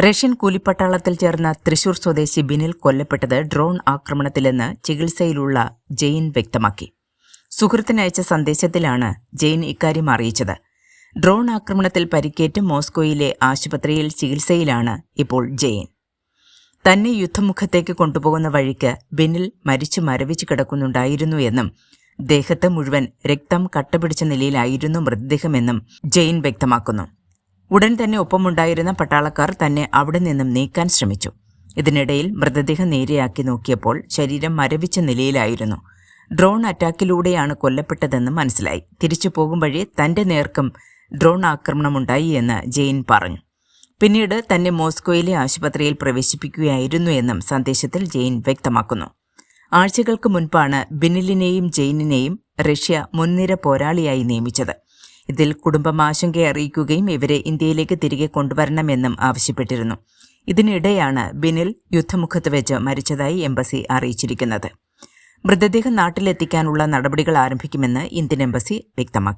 Russian കൂലിപ്പട്ടാളത്തിൽ ചേർന്ന തൃശൂർ സ്വദേശി ബിനിൽ കൊല്ലപ്പെട്ടത് ഡ്രോൺ ആക്രമണത്തിലെന്ന് ചികിത്സയിലുള്ള ജെയിൻ വ്യക്തമാക്കി. സുഹൃത്തിനയച്ച സന്ദേശത്തിലാണ് ജെയിൻ ഇക്കാര്യം അറിയിച്ചത്. ഡ്രോൺ ആക്രമണത്തിൽ പരിക്കേറ്റ് മോസ്കോയിലെ ആശുപത്രിയിൽ ചികിത്സയിലാണ് ഇപ്പോൾ ജെയിൻ. തന്നെ യുദ്ധമുഖത്തേക്ക് കൊണ്ടുപോകുന്ന വഴിക്ക് ബിനിൽ മരിച്ചു മരവിച്ച് കിടക്കുന്നുണ്ടായിരുന്നു എന്നും ദേഹത്ത് മുഴുവൻ രക്തം കട്ടപിടിച്ച നിലയിലായിരുന്നു മൃതദേഹമെന്നും ജെയിൻ വ്യക്തമാക്കുന്നു. ഉടൻ തന്നെ ഒപ്പമുണ്ടായിരുന്ന പട്ടാളക്കാർ തന്നെ അവിടെ നിന്നും നീക്കാൻ ശ്രമിച്ചു. ഇതിനിടയിൽ മൃതദേഹം നേരെയാക്കി നോക്കിയപ്പോൾ ശരീരം മരവിച്ച നിലയിലായിരുന്നു. ഡ്രോൺ അറ്റാക്കിലൂടെയാണ് കൊല്ലപ്പെട്ടതെന്ന് മനസ്സിലായി. തിരിച്ചു പോകും വഴി തന്റെ നേർക്കും ഡ്രോൺ ആക്രമണമുണ്ടായി എന്ന് ജെയിൻ പറഞ്ഞു. പിന്നീട് തന്നെ മോസ്കോയിലെ ആശുപത്രിയിൽ പ്രവേശിപ്പിക്കുകയായിരുന്നു എന്നും സന്ദേശത്തിൽ ജെയിൻ വ്യക്തമാക്കുന്നു. ആഴ്ചകൾക്ക് മുൻപാണ് ബിനിലിനെയും ജെയിനിനെയും റഷ്യ മുൻനിര പോരാളിയായി നിയമിച്ചത്. ഇതിൽ കുടുംബം ആശങ്ക അറിയിക്കുകയും ഇവരെ ഇന്ത്യയിലേക്ക് തിരികെ കൊണ്ടുവരണമെന്നും ആവശ്യപ്പെട്ടിരുന്നു. ഇതിനിടെയാണ് ബിനിൽ യുദ്ധമുഖത്ത് വെച്ച് മരിച്ചതായി എംബസി അറിയിച്ചിരിക്കുന്നത്. മൃതദേഹം നാട്ടിലെത്തിക്കാനുള്ള നടപടികൾ ആരംഭിക്കുമെന്ന് ഇന്ത്യൻ എംബസി വ്യക്തമാക്കി.